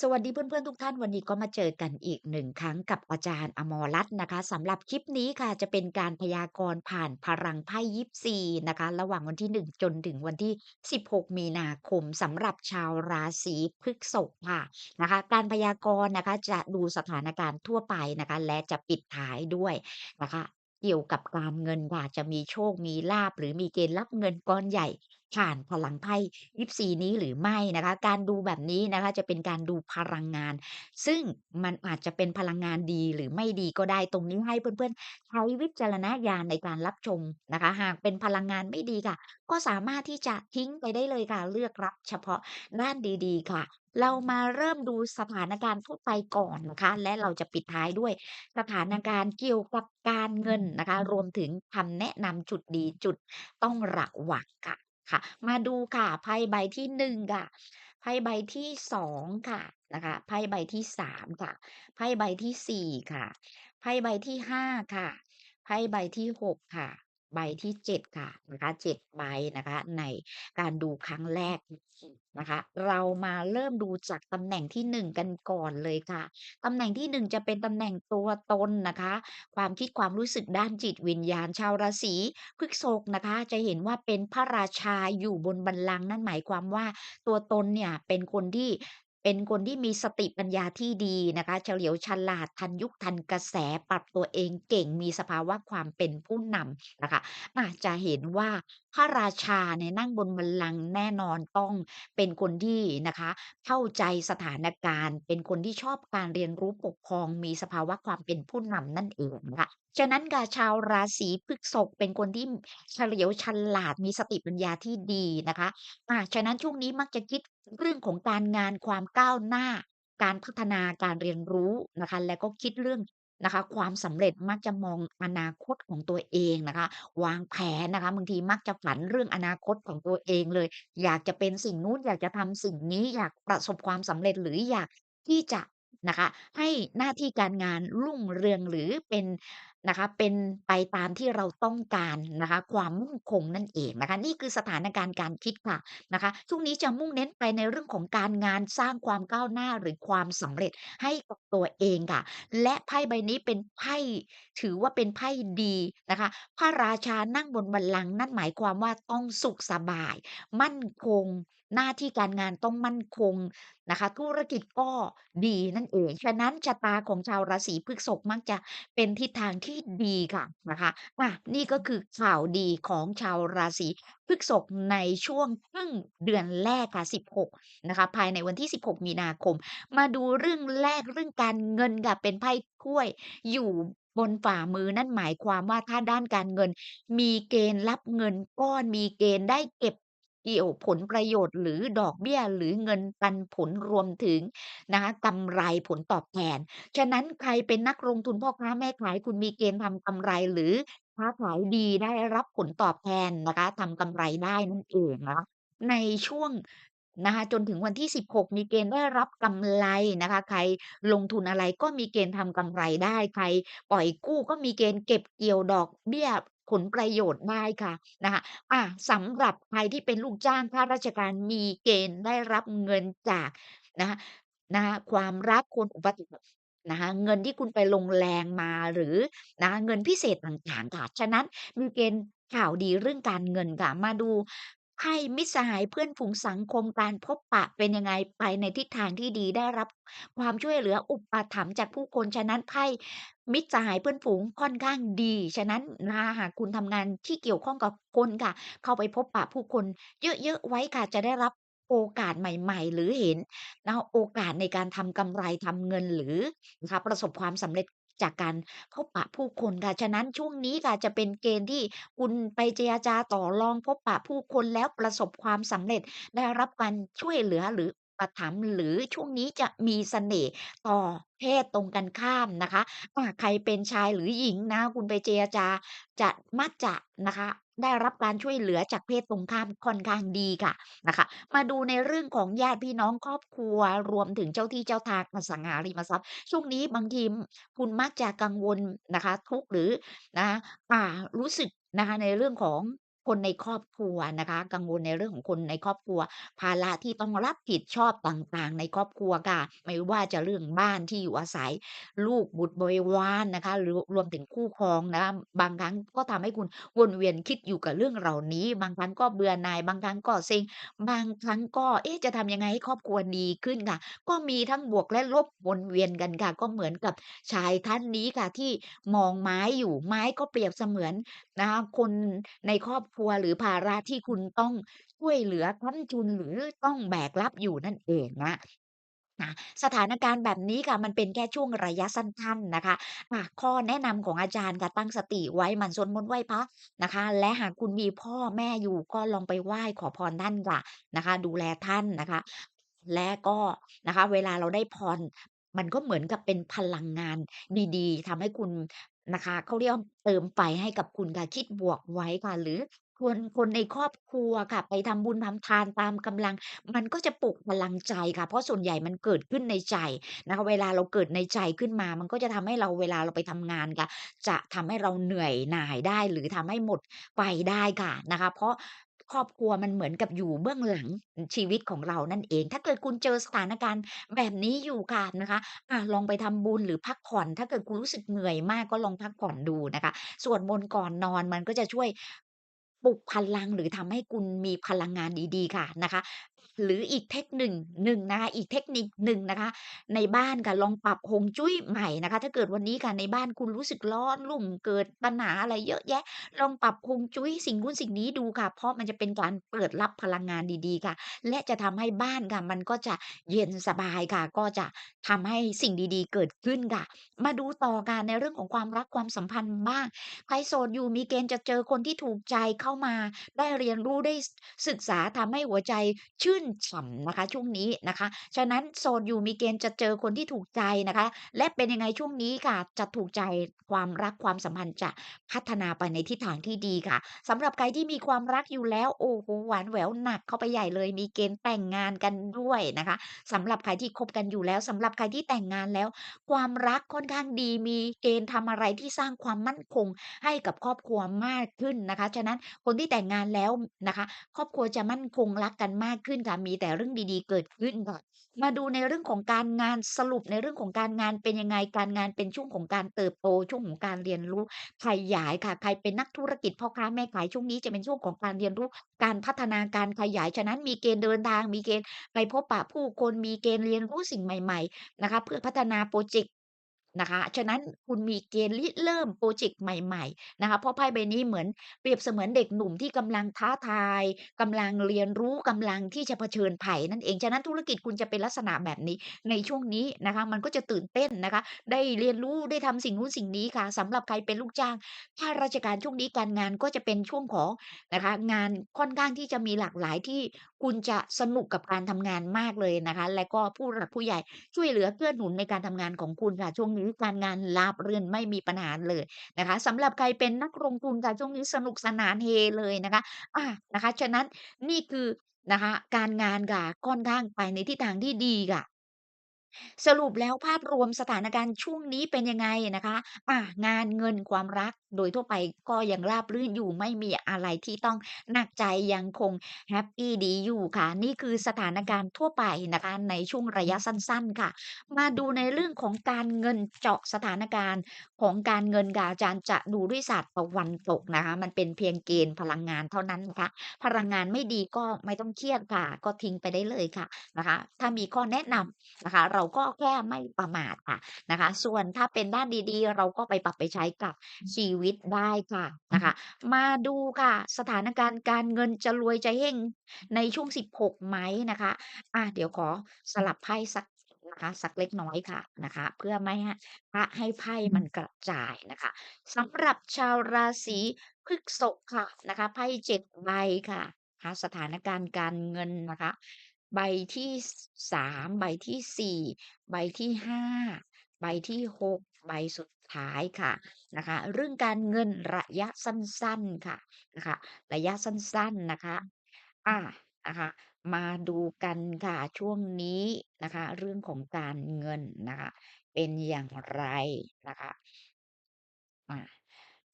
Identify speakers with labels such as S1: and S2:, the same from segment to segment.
S1: สวัสดีเพื่อนๆทุกท่านวันนี้ก็มาเจอกันอีกหนึ่งครั้งกับอาจารย์อมรรัตน์นะคะสำหรับคลิปนี้ค่ะจะเป็นการพยากรณ์ผ่านพลังไพ่ยิปซีนะคะ ระหว่างวันที่ 1 จนถึงวันที่ 16 มีนาคมสำหรับชาวราศีพฤษภค่ะนะคะ การพยากรณ์นะคะจะดูสถานการณ์ทั่วไปนะคะ และจะปิดท้ายด้วยนะคะ เกี่ยวกับการเงินค่ะ จะมีโชค มีลาภ หรือมีเกณฑ์รับเงินก้อนใหญ่ ผ่านพลังไพ่ยิปซีนี้หรือไม่นะคะ การดูแบบนี้นะคะ จะเป็นการดูพลังงาน ซึ่งมันอาจจะเป็นพลังงานดีหรือไม่ดีก็ได้ ตรงนี้ให้เพื่อน ๆ ใช้วิจารณญาณในการรับชมนะคะ หากเป็นพลังงานไม่ดีค่ะ ก็สามารถที่จะทิ้งไปได้เลยค่ะ เลือกรับเฉพาะด้านดี ๆ ค่ะ เรามาเริ่มดูสถานการณ์ทั่วไปก่อนนะคะ และเราจะปิดท้ายด้วยสถานการณ์เกี่ยวกับการเงินนะคะ รวมถึงคำแนะนำจุดดีจุดต้องระวังค่ะค่ะ มาดูค่ะไพ่ใบที่1ค่ะไพ่ใบที่2ค่ะนะคะไพ่ใบที่3ค่ะไพ่ใบที่4ค่ะไพ่ใบที่5ค่ะไพ่ใบที่6ค่ะ ใบที่ 7 ค่ะนะคะ 7 ใบนะคะ ในการดูครั้งแรกนะคะ เรามาเริ่มดูจากตำแหน่งที่ 1 กันก่อนเลยค่ะ ตำแหน่งที่ 1 จะเป็นตำแหน่งตัวตนนะคะ ความคิดความรู้สึกด้านจิตวิญญาณ ชาวราศีพฤษภนะคะ จะเห็นว่าเป็นพระราชาอยู่บนบัลลังก์ นั่นหมายความว่า ตัวตนเนี่ยเป็นคนที่ เป็นคนที่มีสติปัญญาที่ดีนะคะ เฉลียวฉลาดทันยุคทันกระแสปรับตัวเองเก่งมีสภาวะความเป็นผู้นำนะคะอาจจะเห็นว่าพระราชาเนี่ยนั่งบนบัลลังก์แน่นอนต้องเป็นคนที่นะคะ เข้าใจสถานการณ์ เป็นคนที่ชอบการเรียนรู้ปกครอง มีสภาวะความเป็นผู้นำนั่นเองนะคะฉะนั้นค่ะชาวราศีพฤษภเป็นคนที่เฉลียวฉลาดมีสติปัญญาที่ดีนะคะอ่าฉะนั้นช่วงนี้มักจะคิด เรื่องของการงานความก้าวหน้า การพัฒนาการเรียนรู้นะคะ แล้วก็คิดเรื่องนะคะ ความสำเร็จมักจะมองอนาคตของตัวเองนะคะ วางแผนนะคะบางทีมักจะฝันเรื่องอนาคตของตัวเองเลย อยากจะเป็นสิ่งนู้นอยากจะทำสิ่งนี้อยากประสบความสำเร็จหรืออยากที่จะ นะคะ ให้หน้าที่การงานรุ่งเรืองหรือเป็นนะคะ เป็นไปตามที่เราต้องการนะคะ ความมั่นคงนั่นเองนะคะ นี่คือสถานการณ์การคิดค่ะนะคะ ช่วงนี้จะมุ่งเน้นไปในเรื่องของการงานสร้างความก้าวหน้าหรือความสำเร็จให้กับตัวเองค่ะ และไพ่ใบนี้เป็นไพ่ถือว่าเป็นไพ่ดีนะคะ พระราชานั่งบนบัลลังก์นั่นหมายความว่าต้องสุขสบาย มั่นคง หน้าที่การงานต้องมั่นคงนะคะ ธุรกิจก็ดีนั่นเอง ฉะนั้นชะตาของชาวราศีพฤษภมักจะเป็นทิศทางที่ดีค่ะนะคะอานี่ก็คือข่าวดีของชาวราศีพฤษภในช่วงครึ่งเดือนแรกค่ะ 16 นะคะ ภายในวันที่ 16 มีนาคม มาดูเรื่องแรกเรื่องการเงินค่ะเป็นไพ่ถ้วย อยู่บนฝ่ามือนั่นหมายความว่าถ้าด้านการเงิน มีเกณฑ์รับเงินก้อนมีเกณฑ์ได้เก็บ เกี่ยวผลประโยชน์หรือดอกเบี้ย หรือเงินปันผลรวมถึงนะคะกำไรผลตอบแทน ฉะนั้นใครเป็นนักลงทุนพ่อค้าแม่ขายคุณมีเกณฑ์ทำกำไรหรือค้าขายดีได้รับผลตอบแทนนะคะทำกำไรได้นั่นเองนะในช่วงนะคะจนถึงวันที่ 16 มีเกณฑ์ได้รับกำไรนะคะ ใครลงทุนอะไรก็มีเกณฑ์ทำกำไรได้ ใครปล่อยกู้ก็มีเกณฑ์เก็บเกี่ยวดอกเบี้ย ผลประโยชน์ได้ค่ะนะคะอาสำหรับใครที่เป็นลูกจ้างข้าราชการมีเกณฑ์ได้รับเงินจากนะคะนะคะความรักคนอุปถัมภ์นะคะเงินที่คุณไปลงแรงมาหรือนะคะเงินพิเศษต่างๆค่ะฉะนั้นมีเกณฑ์ข่าวดีเรื่องการเงินค่ะมาดู ไพ่มิตรสหายเพื่อนฝูงสังคมการพบปะเป็นยังไง ไปในทิศทางที่ดี ได้รับความช่วยเหลืออุปถัมภ์จากผู้คน ฉะนั้นไพ่มิตรสหายเพื่อนฝูงค่อนข้างดี ฉะนั้นนะคะหากคุณทำงานที่เกี่ยวข้องกับคนค่ะ เข้าไปพบปะผู้คนเยอะๆไว้ค่ะ จะได้รับโอกาสใหม่ ๆ หรือเห็นนะคะโอกาสในการทำกำไรทำเงินหรือนะคะประสบความสำเร็จ จากการพบปะผู้คนค่ะ ฉะนั้นช่วงนี้ค่ะจะเป็นเกณฑ์ที่คุณไปเจรจาต่อรองพบปะผู้คนแล้วประสบความสำเร็จ ได้รับการช่วยเหลือหรืออุปถัมภ์หรือช่วงนี้จะมีเสน่ห์ต่อเพศตรงกันข้ามนะคะอาใครเป็นชายหรือหญิงนะ คุณไปเจรจาจะมักจะนะคะ ได้รับการช่วยเหลือจากเพศตรงข้ามค่อนข้างดีค่ะนะคะ มาดูในเรื่องของญาติพี่น้องครอบครัวรวมถึงเจ้าที่เจ้าทางอสังหาริมทรัพย์ ช่วงนี้บางทีคุณมักจะกังวลนะคะ ทุกข์หรือนะคะอ่ารู้สึกนะคะในเรื่องของ คนในครอบครัวนะคะ กังวลในเรื่องของคนในครอบครัว ภาระที่ต้องรับผิดชอบต่างๆ ในครอบครัวค่ะ ไม่ว่าจะเรื่องบ้านที่อยู่อาศัย ลูกบุตรบริวารนะคะ หรือรวมถึงคู่ครองนะคะบางครั้งก็ทำให้คุณวนเวียนคิดอยู่กับเรื่องเหล่านี้ บางครั้งก็เบื่อหน่ายบางครั้งก็เซ็งบางครั้งก็เอ๊ะจะทำยังไงให้ครอบครัวดีขึ้นค่ะ ก็มีทั้งบวกและลบวนเวียนกันค่ะ ก็เหมือนกับชายท่านนี้ค่ะที่มองไม้อยู่ไม้ก็เปรียบเสมือนนะคะคนในครอบครัวหรือภาระที่คุณต้องช่วยเหลือค้ำจุน หรือต้องแบกรับอยู่นั่นเองนะ นะ สถานการณ์แบบนี้ค่ะ มันเป็นแค่ช่วงระยะสั้น ๆ นะคะอ่าข้อแนะนำของอาจารย์ค่ะ ตั้งสติไว้ หมั่นสวดมนต์ไหว้พระนะคะ และหากคุณมีพ่อแม่อยู่ ก็ลองไปไหว้ขอพรท่านค่ะนะคะ ดูแลท่านนะคะ และก็นะคะ เวลาเราได้พร มันก็เหมือนกับเป็นพลังงานดี ๆ ทำให้คุณนะคะ เขาเรียกว่า เติมไฟให้กับคุณค่ะ คิดบวกไว้ค่ะ หรือ ชวนคนในครอบครัวค่ะ ไปทำบุญทำทานตามกำลัง มันก็จะปลุกพลังใจค่ะ เพราะส่วนใหญ่มันเกิดขึ้นในใจนะคะ เวลาเราเกิดในใจขึ้นมา มันก็จะทำให้เรา เวลาเราไปทำงานค่ะ จะทำให้เราเหนื่อยหน่ายได้ หรือทำให้หมดไฟได้ค่ะนะคะ เพราะครอบครัวมันเหมือนกับอยู่เบื้องหลังชีวิตของเรานั่นเอง ถ้าเกิดคุณเจอสถานการณ์แบบนี้อยู่ค่ะนะคะ อา ลองไปทำบุญหรือพักผ่อน ถ้าเกิดคุณรู้สึกเหนื่อยมาก ก็ลองพักผ่อนดูนะคะ สวดมนต์ก่อนนอน มันก็จะช่วย ปลุกพลังหรือทำให้คุณมีพลังงานดี ๆ ค่ะนะคะ หรืออีกเทคนึ่งหนึ่งนะคะอีกเทคนิคหนึ่งนะคะ ในบ้านค่ะลองปรับฮวงจุ้ยใหม่นะคะ ถ้าเกิดวันนี้ค่ะในบ้านคุณรู้สึกร้อนรุ่มเกิดปัญหาอะไรเยอะแยะ ลองปรับฮวงจุ้ยสิ่งนู้นสิ่งนี้ดูค่ะ เพราะมันจะเป็นการเปิดรับพลังงานดีๆค่ะ และจะทำให้บ้านค่ะ มันก็จะเย็นสบายค่ะ ก็จะทำให้สิ่งดีๆ เกิดขึ้นค่ะ มาดูต่อค่ะในเรื่องของความรักความสัมพันธ์บ้างใครโสดอยู่มีเกณฑ์จะเจอคนที่ถูกใจเข้ามา ได้เรียนรู้ได้ศึกษาทำให้หัวใจชื่นฉ่ำนะคะ ช่วงนี้นะคะ ฉะนั้นโสดอยู่มีเกณฑ์จะเจอคนที่ถูกใจนะคะ และเป็นยังไงช่วงนี้ค่ะจะถูกใจความรักความสัมพันธ์จะพัฒนาไปในทิศทางที่ดีค่ะสำหรับใครที่มีความรักอยู่แล้วโอ้โฮหวานแหววหนักเข้าไปใหญ่เลย มีเกณฑ์แต่งงานกันด้วยนะคะสำหรับใครที่คบกันอยู่แล้วสำหรับใครที่แต่งงานแล้ว ความรักค่อนข้างดีมีเกณฑ์ทำอะไรที่สร้างความมั่นคงให้กับครอบครัวมากขึ้นนะคะ ฉะนั้นคนที่แต่งงานแล้วนะคะ ครอบครัวจะมั่นคงรักกันมากขึ้นค่ะ มีแต่เรื่องดีๆ เกิดขึ้นค่ะ มาดูในเรื่องของการงานสรุปในเรื่องของการงานเป็นยังไง การงานเป็นช่วงของการเติบโต ช่วงของการเรียนรู้ขยายค่ะ ใครเป็นนักธุรกิจพ่อค้าแม่ขายช่วงนี้จะเป็นช่วงของการเรียนรู้ การพัฒนาการขยาย ฉะนั้นมีเกณฑ์เดินทาง มีเกณฑ์ไปพบปะผู้คน มีเกณฑ์เรียนรู้สิ่งใหม่ ๆ นะคะ เพื่อพัฒนาพรอเจกต์ นะคะ ฉะนั้นคุณมีเกณฑ์ริเริ่มพรเจกต์ใหม่ๆนะคะ เพราะไพ่ใบนี้เหมือนเปรียบเสมือนเด็กหนุ่มที่กำลังท้าทายกำลังเรียนรู้กำลังที่จะเผชิญภัยนั่นเอง ฉะนั้นธุรกิจคุณจะเป็นลักษณะแบบนี้ในช่วงนี้นะคะ มันก็จะตื่นเต้นนะคะ ได้เรียนรู้ได้ทำสิ่งนู้นสิ่งนี้ค่ะสำหรับใครเป็นลูกจ้างข้าราชการช่วงนี้การงานก็จะเป็นช่วงของนะคะ งานค่อนข้างที่จะมีหลากหลายที่คุณจะสนุกกับการทำงานมากเลยนะคะ และก็ผู้หลักผู้ใหญ่ช่วยเหลือเกื้อหนุนในการทำงานของคุณค่ะช่วงนี้การงานราบรื่นไม่มีปัญหาเลยนะคะสำหรับใครเป็นนักลงทุนค่ะช่วงนี้สนุกสนานเฮเลยนะคะอะนะคะ ฉะนั้นนี่คือนะคะ การงานค่ะค่อนข้างไปในทิศทางที่ดีค่ะ สรุปแล้วภาพรวมสถานการณ์ช่วงนี้เป็นยังไงนะคะอางานเงินความรักโดยทั่วไปก็ยังราบรื่นอยู่ไม่มีอะไรที่ต้องหนักใจยังคงแฮปปี้ดีอยู่ค่ะ นี่คือสถานการณ์ทั่วไปนะคะ ในช่วงระยะสั้นๆค่ะ มาดูในเรื่องของการเงินเจาะสถานการณ์ของการเงินค่ะอาจารย์จะดูด้วยศาสตร์ตะวันตกนะคะ มันเป็นเพียงเกณฑ์พลังงานเท่านั้นนะคะพลังงานไม่ดีก็ไม่ต้องเครียดค่ะ ก็ทิ้งไปได้เลยค่ะนะคะ ถ้ามีข้อแนะนำนะคะเราก็แค่ไม่ประมาทค่ะนะคะ ส่วนถ้าเป็นด้านดีๆ เราก็ไปปรับไปใช้กับชีวิตได้ค่ะนะคะ มาดูค่ะ สถานการณ์การเงินจะรวยจะเฮ้งในช่วง 16 ไหมนะคะอาเดี๋ยวขอสลับไพ่สักนะคะสักเล็กน้อยค่ะนะคะ เพื่อไม่ให้พะให้ไพ่มันกระจายนะคะสำหรับชาวราศีพฤษภค่ะนะคะไพ่7ใบค่ะหาสถานการณ์การเงินนะคะ ใบที่ส3ใบที่4ใบที่5ใบที่6ใบสุดท้ายค่ะนะคะเรื่องการเงินระยะสั้นๆค่ะนะคะระยะสั้นๆนะคะอ่านะคะมาดูกันค่ะช่วงนี้นะคะ เรื่องของการเงินนะคะ เป็นอย่างไรนะคะอ่า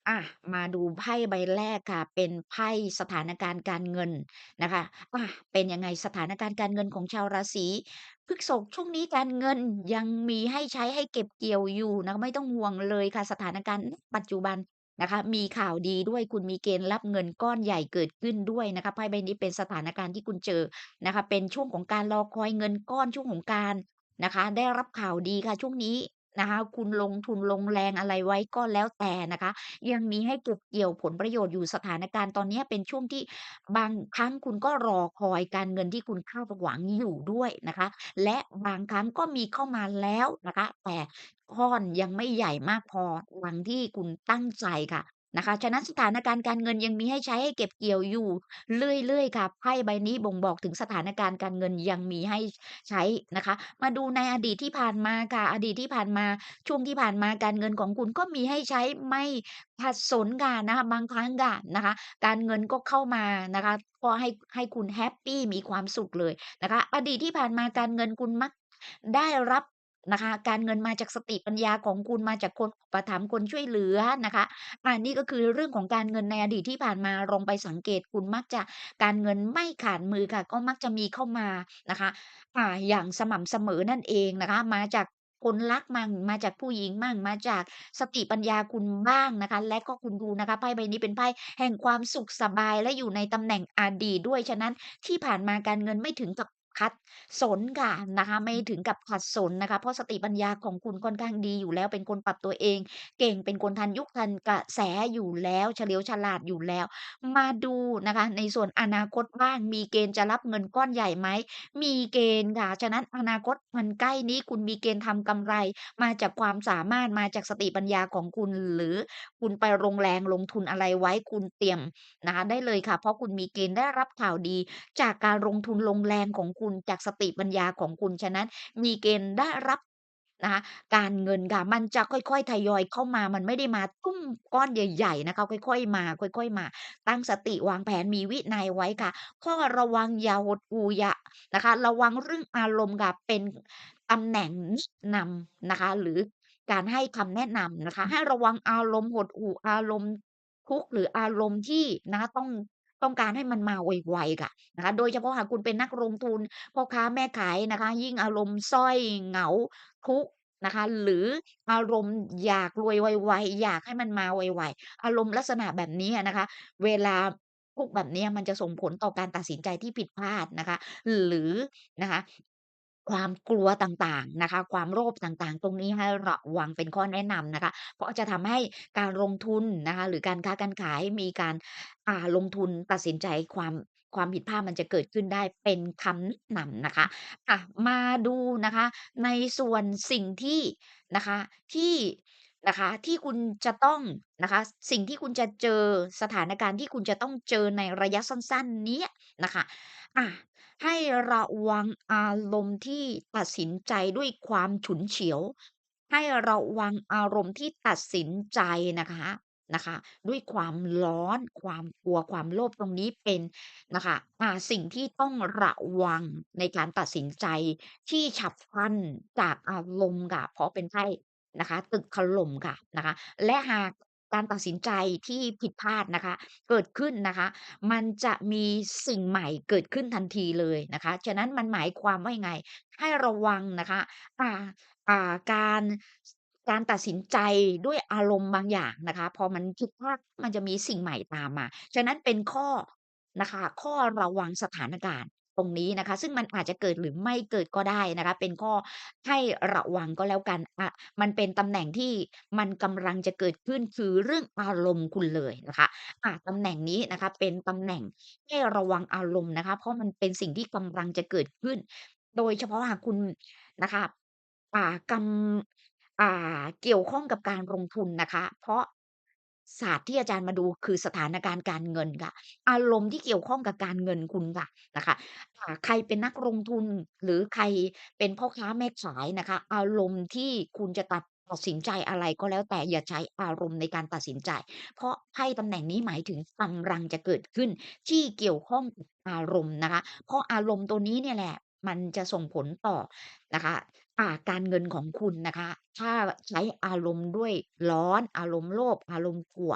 S1: อะ มาดูไพ่ใบแรกค่ะ เป็นไพ่สถานการณ์การเงินนะคะอะเป็นยังไงสถานการณ์การเงินของชาวราศีพฤษภ ช่วงนี้การเงินยังมีให้ใช้ให้เก็บเกี่ยวอยู่นะคะ ไม่ต้องห่วงเลยค่ะ สถานการณ์ ณ ปัจจุบันนะคะ มีข่าวดีด้วย คุณมีเกณฑ์รับเงินก้อนใหญ่เกิดขึ้นด้วยนะคะ ไพ่ใบนี้เป็นสถานการณ์ที่คุณเจอนะคะ เป็นช่วงของการรอคอยเงินก้อน ช่วงของการ นะคะ ได้รับข่าวดีค่ะช่วงนี้ นะคะ คุณลงทุนลงแรงอะไรไว้ก็แล้วแต่นะคะ ยังมีให้เก็บเกี่ยวผลประโยชน์อยู่ สถานการณ์ตอนเนี้ยเป็นช่วงที่บางครั้งคุณก็รอคอยการเงินที่คุณคาดหวังอยู่ด้วยนะคะ และบางครั้งก็มีเข้ามาแล้วนะคะ แต่ก้อนยังไม่ใหญ่มากพอดังที่คุณตั้งใจค่ะ นะคะ ฉะนั้นสถานการณ์การเงินยังมีให้ใช้ให้เก็บเกี่ยวอยู่เรื่อยๆค่ะ ไพ่ใบนี้บ่งบอกถึงสถานการณ์การเงินยังมีให้ใช้นะคะ มาดูในอดีตที่ผ่านมาค่ะ อดีตที่ผ่านมา ช่วงที่ผ่านมาการเงินของคุณก็มีให้ใช้ไม่ขัดสนค่ะนะคะบางครั้งค่ะนะคะ การเงินก็เข้ามานะคะก็ให้ให้คุณแฮปปี้มีความสุขเลยนะคะ อดีตที่ผ่านมาการเงินคุณมักได้รับ นะคะ การเงินมาจากสติปัญญาของคุณมาจากคนอุปถัมภ์คนช่วยเหลือนะคะอานี่ก็คือเรื่องของการเงินในอดีตที่ผ่านมาลองไปสังเกตคุณมักจะการเงินไม่ขาดมือค่ะ ก็มักจะมีเข้ามานะคะอ่าอย่างสม่ำเสมอนั่นเองนะคะ มาจากคนรักมั่งมาจากผู้หญิงมั่งมาจากสติปัญญาคุณบ้างนะคะ และก็คุณดูนะคะไพ่ใบนี้เป็นไพ่แห่งความสุขสบายและอยู่ในตำแหน่งอดีตด้วยฉะนั้นที่ผ่านมาการเงินไม่ถึงกับ ขัดสนค่ะนะคะไม่ถึงกับขัดสนนะคะ เพราะสติปัญญาของคุณค่อนข้างดีอยู่แล้ว เป็นคนปรับตัวเอง เก่งเป็นคนทันยุคทันกระแสอยู่แล้วเฉลียวฉลาดอยู่แล้ว มาดูนะคะ ในส่วนอนาคตบ้างมีเกณฑ์จะรับเงินก้อนใหญ่ไหมมีเกณฑ์ค่ะฉะนั้นอนาคตมันใกล้นี้คุณมีเกณฑ์ทำกำไร มาจากความสามารถมาจากสติปัญญาของคุณหรือ คุณไปลงแรงลงทุนอะไรไว้คุณเตรียมนะคะได้เลยค่ะ เพราะคุณมีเกณฑ์ได้รับข่าวดี จากการลงทุนลงแรงของคุณจากสติปัญญาของคุณฉะนั้น มีเกณฑ์ได้รับนะคะการเงินค่ะมันจะค่อยๆทยอยเข้ามามันไม่ได้มาตุ้มก้อนใหญ่ๆนะคะค่อยๆมา ค่อย ๆ มา ตั้งสติวางแผนมีวินัยไว้ค่ะ ข้อระวังอย่าหดหู่อย่านะคะ ระวังเรื่องอารมณ์ค่ะเป็นตำแหน่งนะนำนะคะ หรือการให้คำแนะนำนะคะ ให้ระวังอารมณ์หดหู่อารมณ์ทุกข์หรืออารมณ์ที่นะต้อง ต้องการให้มันมาไวๆค่ะนะคะโดยเฉพาะหากคุณเป็นนักลงทุนพ่อค้าแม่ขายนะคะ ยิ่งอารมณ์ส้อยเหงาทุกนะคะหรืออารมณ์อยากรวยไวๆอยากให้มันมาไวๆอารมณ์ลักษณะแบบนี้นะคะ เวลาพวกแบบนี้มันจะส่งผลต่อการตัดสินใจที่ผิดพลาดนะคะ หรือนะคะ ความกลัวต่าง ๆ นะคะ ความโลภต่าง ๆ ตรงนี้ให้ระวังเป็นข้อแนะนำนะคะ เพราะจะทำให้การลงทุนนะคะ หรือการค้าการขายมีการ อ่า ลงทุนตัดสินใจ ความ ความผิดพลาดมันจะเกิดขึ้นได้ เป็นคำแนะนำนะคะอะมาดูนะคะ ในส่วนสิ่งที่ นะคะ ที่ นะคะ ที่คุณจะต้องนะคะ สิ่งที่คุณจะเจอ สถานการณ์ที่คุณจะต้องเจอในระยะสั้น ๆ เนี้ยนะคะอะ ให้ระวังอารมณ์ที่ตัดสินใจด้วยความฉุนเฉียว ให้ระวังอารมณ์ที่ตัดสินใจนะคะนะคะ ด้วยความร้อนความกลัวความโลภตรงนี้เป็นนะคะอ่าสิ่งที่ต้องระวังในการตัดสินใจที่ฉับพลันจากอารมณ์ค่ะเพราะเป็นไพ่นะคะ ตึกถล่มค่ะนะคะ และหาก การตัดสินใจที่ผิดพลาดนะคะ เกิดขึ้นนะคะ มันจะมีสิ่งใหม่เกิดขึ้นทันทีเลยนะคะ ฉะนั้นมันหมายความว่ายังไง ให้ระวังนะคะอ่าอ่าการการตัดสินใจด้วยอารมณ์บางอย่างนะคะ พอมันผิดพลาดมันจะมีสิ่งใหม่ตามมา ฉะนั้นเป็นข้อนะคะ ข้อระวังสถานการณ์ ตรงนี้นะคะ ซึ่งมันอาจจะเกิดหรือไม่เกิดก็ได้นะคะ เป็นข้อให้ระวังก็แล้วกันอะมันเป็นตำแหน่งที่มันกำลังจะเกิดขึ้นคือเรื่องอารมณ์คุณเลยนะคะอาตำแหน่งนี้นะคะ เป็นตำแหน่งให้ระวังอารมณ์นะคะ เพราะมันเป็นสิ่งที่กำลังจะเกิดขึ้น โดยเฉพาะหากคุณนะคะ อ่ากำอ่าเกี่ยวข้องกับการลงทุนนะคะ เพราะ ศาสตร์ที่อาจารย์มาดูคือสถานการณ์การเงินค่ะ อารมณ์ที่เกี่ยวข้องกับการเงินคุณค่ะนะคะอ่าใครเป็นนักลงทุนหรือใครเป็นพ่อค้าแม่ขายนะคะ อารมณ์ที่คุณจะตัดตัดสินใจอะไรก็แล้วแต่อย่าใช้อารมณ์ในการตัดสินใจ เพราะไพ่ตำแหน่งนี้หมายถึงกำลังจะเกิดขึ้น ที่เกี่ยวข้องกับอารมณ์นะคะ เพราะอารมณ์ตัวนี้เนี่ยแหละ มันจะส่งผลต่อนะคะ อ่าการเงินของคุณนะคะ ถ้าใช้อารมณ์ด้วยร้อน อารมณ์โลภ อารมณ์กลัว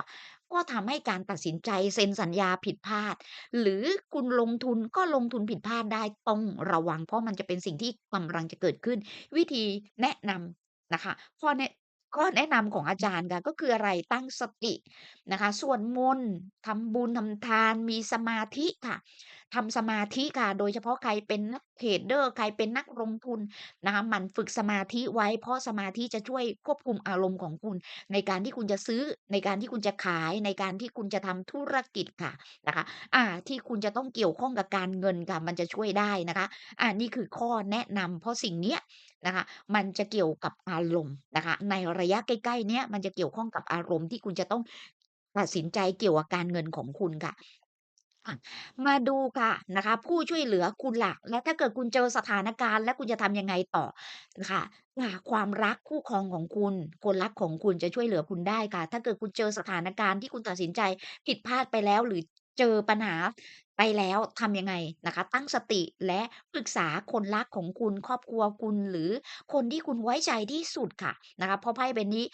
S1: ก็ทำให้การตัดสินใจเซ็นสัญญาผิดพลาด หรือคุณลงทุน ก็ลงทุนผิดพลาดได้ ต้องระวัง เพราะมันจะเป็นสิ่งที่กำลังจะเกิดขึ้น วิธีแนะนำนะคะ ข้อแนะ ข้อแนะนำของอาจารย์ค่ะ ก็คืออะไร ตั้งสตินะคะ สวดมนต์ ทำบุญ ทำทาน มีสมาธิค่ะทำสมาธิค่ะ โดยเฉพาะใครเป็นนักเทรดเดอร์ใครเป็นนักลงทุนนะคะมันฝึกสมาธิไว้เพราะสมาธิจะช่วยควบคุมอารมณ์ของคุณ ในการที่คุณจะซื้อในการที่คุณจะขายในการที่คุณจะทำธุรกิจค่ะนะคะ อ่าที่คุณจะต้องเกี่ยวข้องกับการเงินค่ะ มันจะช่วยได้นะคะอ่านี่คือข้อแนะนำเพราะสิ่งเนี้ยนะคะ มันจะเกี่ยวกับอารมณ์นะคะ ในระยะใกล้ๆเนี้ยมันจะเกี่ยวข้องกับอารมณ์ที่คุณจะต้องตัดสินใจเกี่ยวกับการเงินของคุณค่ะ อะมาดูค่ะนะคะ ผู้ช่วยเหลือคุณล่ะแล้วถ้าเกิดคุณเจอสถานการณ์ แล้วคุณจะทำยังไงต่อค่ะอ่าความรักคู่ครองของคุณ คนรักของคุณจะช่วยเหลือคุณได้ค่ะ ถ้าเกิดคุณเจอสถานการณ์ที่คุณตัดสินใจผิดพลาดไปแล้วหรือเจอปัญหาไปแล้วทำยังไงนะคะ ตั้งสติและปรึกษาคนรักของคุณ ครอบครัวคุณหรือคนที่คุณไว้ใจที่สุดค่ะนะคะเพราะไพ่ใบนี้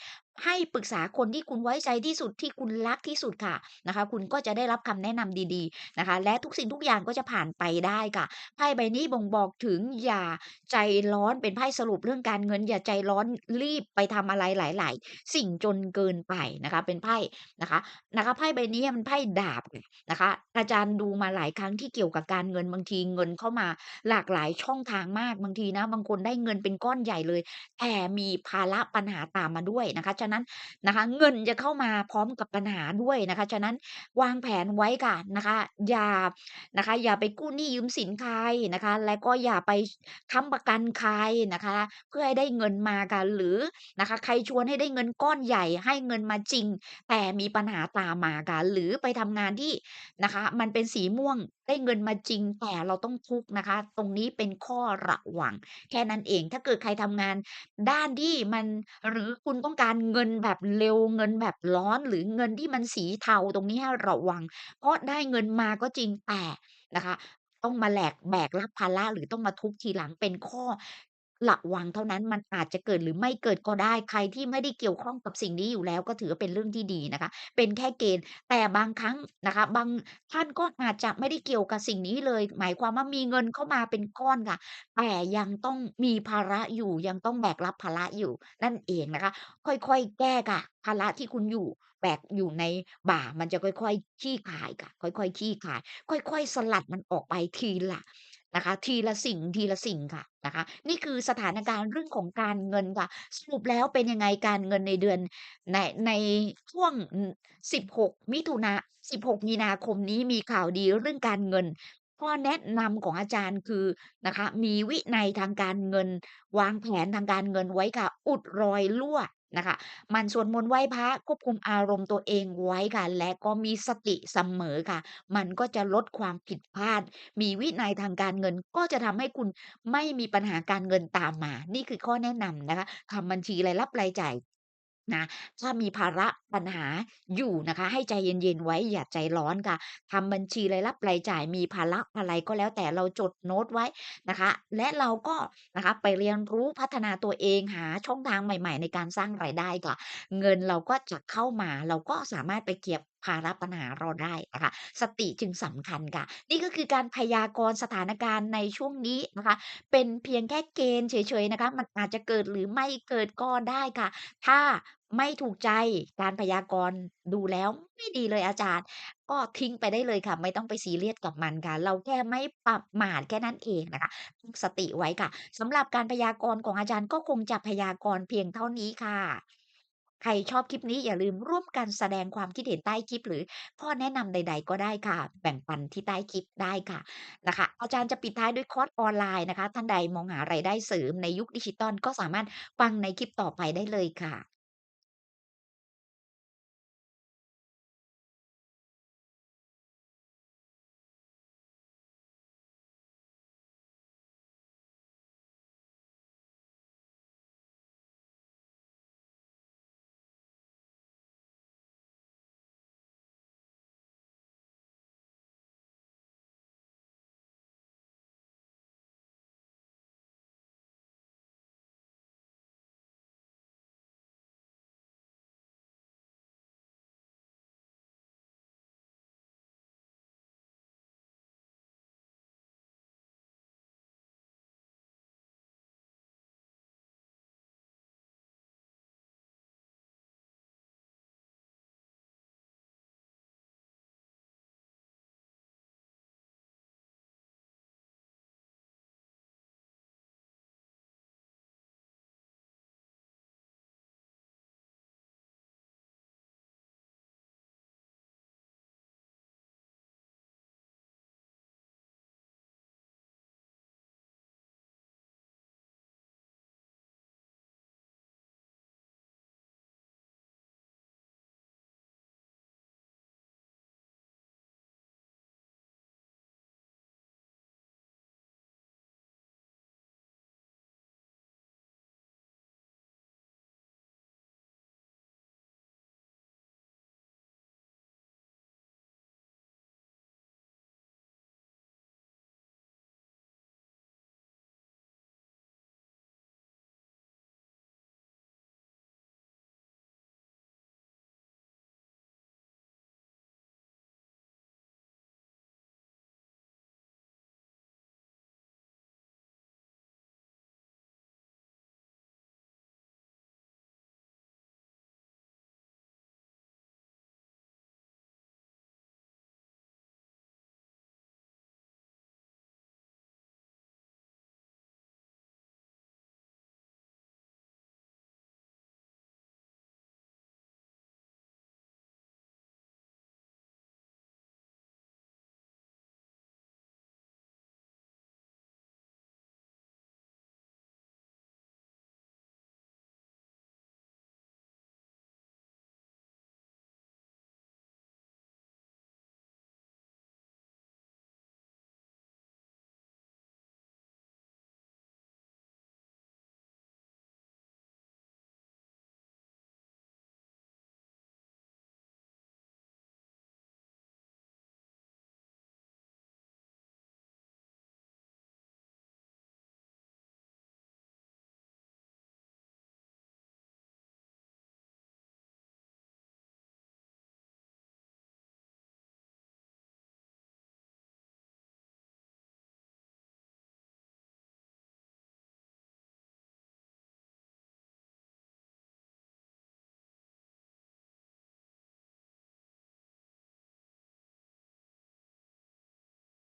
S1: ให้ปรึกษาคนที่คุณไว้ใจที่สุดที่คุณรักที่สุดค่ะนะคะ คุณก็จะได้รับคำแนะนำดีๆนะคะ และทุกสิ่งทุกอย่างก็จะผ่านไปได้ค่ะไพ่ใบนี้บ่งบอกถึงอย่าใจร้อนเป็นไพ่สรุปเรื่องการเงิน อย่าใจร้อนรีบไปทำอะไรหลาย ๆ สิ่งจนเกินไปนะคะ เป็นไพ่นะคะนะคะไพ่ใบนี้มันไพ่ดาบนะคะ อาจารย์ดูมาหลายครั้งที่เกี่ยวกับการเงินบางทีเงินเข้ามาหลากหลายช่องทางมากบางทีนะ บางคนได้เงินเป็นก้อนใหญ่เลยแต่มีภาระปัญหาตามมาด้วยนะคะฉะนั้นนะคะเงินจะเข้ามาพร้อมกับปัญหาด้วยนะคะฉะนั้นวางแผนไว้ค่ะนะคะอย่านะคะอย่าไปกู้หนี้ยืมสินใครนะคะ และก็อย่าไปค้ำประกันใครนะคะ เพื่อให้ได้เงินมาค่ะหรือนะคะใครชวนให้ได้เงินก้อนใหญ่ให้เงินมาจริง แต่มีปัญหาตามมาค่ะหรือไปทำงานที่นะคะ มันเป็นสีม่วงได้เงินมาจริงแต่เราต้องทุกข์นะคะ ตรงนี้เป็นข้อระวัง แค่นั้นเองถ้าเกิดใครทำงานด้านที่มันหรือคุณต้องการเงินแบบเร็วเงินแบบร้อนหรือเงินที่มันสีเทาตรงนี้ให้ระวัง เพราะได้เงินมาก็จริงแต่นะคะ ต้องมาแหลกแบกรับภาระ หรือต้องมาทุกข์ทีหลังเป็นข้อ ระวังเท่านั้นมันอาจจะเกิดหรือไม่เกิดก็ได้ใครที่ไม่ได้เกี่ยวข้องกับสิ่งนี้อยู่แล้ว ก็ถือว่าเป็นเรื่องที่ดีนะคะ เป็นแค่เกณฑ์แต่บางครั้งนะคะ บางท่านก็อาจจะไม่ได้เกี่ยวกับสิ่งนี้เลย หมายความว่ามีเงินเข้ามาเป็นก้อนค่ะ แต่ยังต้องมีภาระอยู่ยังต้องแบกรับภาระอยู่นั่นเองนะคะ ค่อยๆ แก้ค่ะ ภาระที่คุณอยู่แบกอยู่ในบ่ามันจะค่อยๆคลี่คายค่ะ ค่อยๆคลี่คาย ค่อย ๆ สลัดมันออกไปทีละ นะคะ ทีละสิ่งทีละสิ่งค่ะนะคะ นี่คือสถานการณ์เรื่องของการเงินค่ะ สรุปแล้วเป็นยังไงการเงินในเดือนในในช่วง 16 มิถุนา16 มีนาคมนี้มีข่าวดีเรื่องการเงินข้อแนะนำของอาจารย์คือนะคะ มีวินัยทางการเงิน วางแผนทางการเงินไว้ค่ะ อุดรอยรั่ว นะคะมันสวดมนต์ไหว้พระควบคุมอารมณ์ตัวเองไว้ค่ะ และก็มีสติเสมอค่ะ มันก็จะลดความผิดพลาด มีวินัยทางการเงินก็จะทำให้คุณไม่มีปัญหาการเงินตามมา นี่คือข้อแนะนำนะคะทำบัญชีรายรับรายจ่าย นะถ้ามีภาระปัญหาอยู่นะคะ ให้ใจเย็นๆไว้อย่าใจร้อนค่ะทำบัญชีรายรับรายจ่ายมีภาระอะไรก็แล้วแต่เราจดโน้ตไว้นะคะ และเราก็นะคะไปเรียนรู้พัฒนาตัวเองหาช่องทางใหม่ ๆ ในการสร้างรายได้ค่ะ เงินเราก็จะเข้ามาเราก็สามารถไปเก็บ ภาระปัญหาเราได้นะคะ สติจึงสำคัญค่ะ นี่ก็คือการพยากรณ์สถานการณ์ในช่วงนี้นะคะ เป็นเพียงแค่เกณฑ์เฉยๆนะคะ มันอาจจะเกิดหรือไม่เกิดก็ได้ค่ะ ถ้าไม่ถูกใจการพยากรณ์ดูแล้วไม่ดีเลยอาจารย์ ก็ทิ้งไปได้เลยค่ะ ไม่ต้องไปซีเรียสกับมันค่ะ เราแค่ไม่ประมาทแค่นั้นเองนะคะตั้งสติไว้ค่ะสำหรับการพยากรณ์ของอาจารย์ก็คงจะพยากรณ์เพียงเท่านี้ค่ะ ใครชอบคลิปนี้อย่าลืมร่วมกันแสดงความคิดเห็นใต้คลิป หรือข้อแนะนำใด ๆ ก็ได้ค่ะ แบ่งปันที่ใต้คลิปได้ค่ะนะคะ อาจารย์จะปิดท้ายด้วยคอร์สออนไลน์นะคะ ท่านใดมองหารายได้เสริมในยุคดิจิทัลก็สามารถฟังในคลิปต่อไปได้เลยค่ะ